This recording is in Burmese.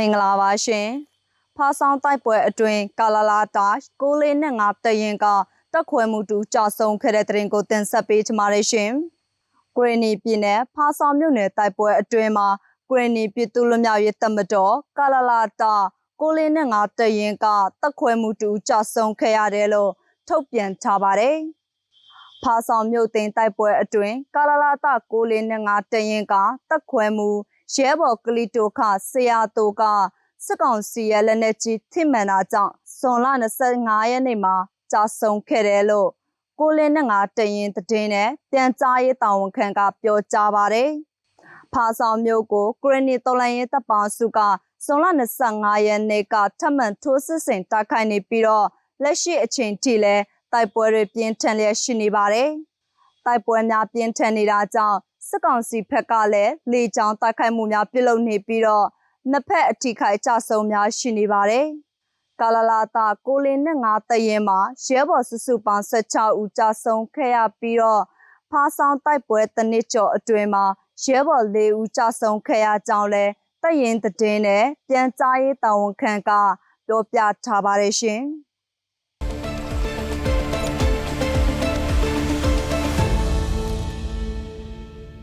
မင်္ဂလာပါရှင်ဖားဆောင်တိုက်ပွဲအတွင်းကာလာလာတာကိုလေးနဲ့ငါတရင်ကတက်ခွဲမှုတူကြဆုံခဲ့တဲ့တရင်ကိုတင်ဆက်ပေးချမာရရှင်ဂရနီပြည်နယ်ဖားဆောင်မြို့နယ်တိုက်ပွဲအတွင်းမှာဂရနီပြည်သူလူမျိုးရေးတမတော်ကာလာလာတာကိုလေးနဲ့ငါတရင်ကတက်ခွဲမှုတူကြဆုံခဲ့ရတယ်လို့ထုတ်ပြန်ထားပါတယ်ဖားဆောင်မြို့သိမ်းတိုက်ပွဲအတွင်းကာလာလာတာကိုလေးနဲ့ငါတရင်ကတက်ခွဲမှု ရဲဘော်ကလီတိုခဆရာတိုကစစ်ကောင်စီရဲ့လက်နက်ကြီးထိမှန်တာကြောင့်ဇွန်လ25ရက်နေ့မှာကြာဆုံးခဲ့တယ်လို့ကိုလင်းနဲ့ငါတရင်တည်င်းနဲ့ပြန်ကြားရေးတာဝန်ခံကပြောကြားပါတယ်။ဖာဆောင်မျိုးကိုဂရနီတော်လိုင်းရေးတပ်ပေါင်းစုကဇွန်လ25ရက်နေ့ကထပ်မံထိုးစစ်ဆင်တိုက်ခိုက်နေပြီးတော့လက်ရှိအချိန်ထိလည်းတိုက်ပွဲတွေပြင်းထန်လျက်ရှိနေပါတယ်။တိုက်ပွဲများပြင်းထန်နေတာကြောင့် စစ်ကောင်စီဘက်ကလည်းလေကြောင်းတိုက်ခိုက်မှုများပြုလုပ်နေပြီးတော့နှစ်ဖက်အထိခိုက်ကြဆုံများရှိနေပါတယ်။ကာလာလာတာကိုလင်းနဲ့ငါတရင်မှာရဲဘော်စုစုပေါင်း16ဦးကြဆုံခဲ့ရပြီးတော့ဖားဆောင်တိုက်ပွဲတစ်နှစ်ကျော်အတွင်းမှာရဲဘော်၄ဦးကြဆုံခဲ့ရကြောင်းလဲတရင်တည်င်းနဲ့ပြန်ကြားရေးတာဝန်ခံကပြောပြထားပါတယ်ရှင်။